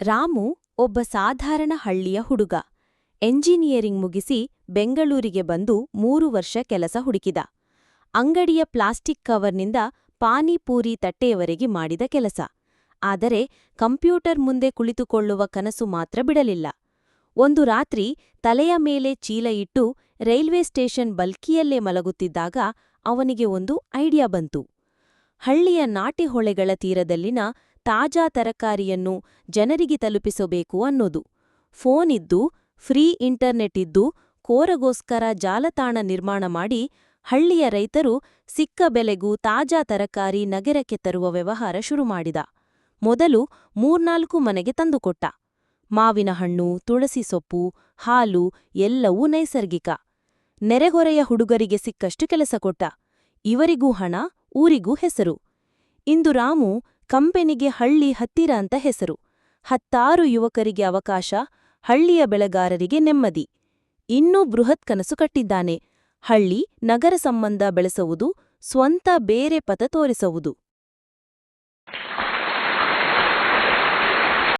ರಾಮು ಒಬ್ಬ ಸಾಧಾರಣ ಹಳ್ಳಿಯ ಹುಡುಗ. ಎಂಜಿನಿಯರಿಂಗ್ ಮುಗಿಸಿ ಬೆಂಗಳೂರಿಗೆ ಬಂದು ಮೂರು ವರ್ಷ ಕೆಲಸ ಹುಡುಕಿದ. ಅಂಗಡಿಯ ಪ್ಲಾಸ್ಟಿಕ್ ಕವರ್ನಿಂದ ಪಾನಿಪೂರಿ ತಟ್ಟೆಯವರೆಗೆ ಮಾಡಿದ ಕೆಲಸ. ಆದರೆ ಕಂಪ್ಯೂಟರ್ ಮುಂದೆ ಕುಳಿತುಕೊಳ್ಳುವ ಕನಸು ಮಾತ್ರ ಬಿಡಲಿಲ್ಲ. ಒಂದು ರಾತ್ರಿ ತಲೆಯ ಮೇಲೆ ಚೀಲ ಇಟ್ಟು ರೈಲ್ವೆ ಸ್ಟೇಷನ್ ಬಲ್ಕಿಯಲ್ಲೇ ಮಲಗುತ್ತಿದ್ದಾಗ ಅವನಿಗೆ ಒಂದು ಐಡಿಯಾ ಬಂತು. ಹಳ್ಳಿಯ ನಾಟಿ ಹೊಳೆಗಳ ತೀರದಲ್ಲಿನ ತಾಜಾ ತರಕಾರಿಯನ್ನು ಜನರಿಗೆ ತಲುಪಿಸಬೇಕು ಅನ್ನೋದು. ಫೋನ್ ಇದ್ದು, ಫ್ರೀ ಇಂಟರ್ನೆಟ್ ಇದ್ದು, ಕೋರಗೋಸ್ಕರ ಜಾಲತಾಣ ನಿರ್ಮಾಣ ಮಾಡಿ ಹಳ್ಳಿಯ ರೈತರು ಸಿಕ್ಕ ಬೆಲೆಗೂ ತಾಜಾ ತರಕಾರಿ ನಗರಕ್ಕೆ ತರುವ ವ್ಯವಹಾರ ಶುರುಮಾಡಿದ ಮೊದಲು ಮೂರ್ನಾಲ್ಕು ಮನೆಗೆ ತಂದುಕೊಟ್ಟ. ಮಾವಿನ ಹಣ್ಣು, ತುಳಸಿ ಸೊಪ್ಪು, ಹಾಲು ಎಲ್ಲವೂ ನೈಸರ್ಗಿಕ. ನೆರೆಹೊರೆಯ ಹುಡುಗರಿಗೆ ಸಿಕ್ಕಷ್ಟು ಕೆಲಸ ಕೊಟ್ಟ. ಇವರಿಗೂ ಹಣ, ಊರಿಗೂ ಹೆಸರು. ಇಂದು ರಾಮು ಕಂಪೆನಿಗೆ ಹಳ್ಳಿ ಹತ್ತಿರ ಅಂತ ಹೆಸರು. ಹತ್ತಾರು ಯುವಕರಿಗೆ ಅವಕಾಶ, ಹಳ್ಳಿಯ ಬೆಳೆಗಾರರಿಗೆ ನೆಮ್ಮದಿ. ಇನ್ನೂ ಬೃಹತ್ ಕನಸು ಕಟ್ಟಿದ್ದಾನೆ. ಹಳ್ಳಿ ನಗರ ಸಂಬಂಧ ಬೆಳೆಸುವುದು, ಸ್ವಂತ ಬೇರೆ ಪಥ ತೋರಿಸುವುದು.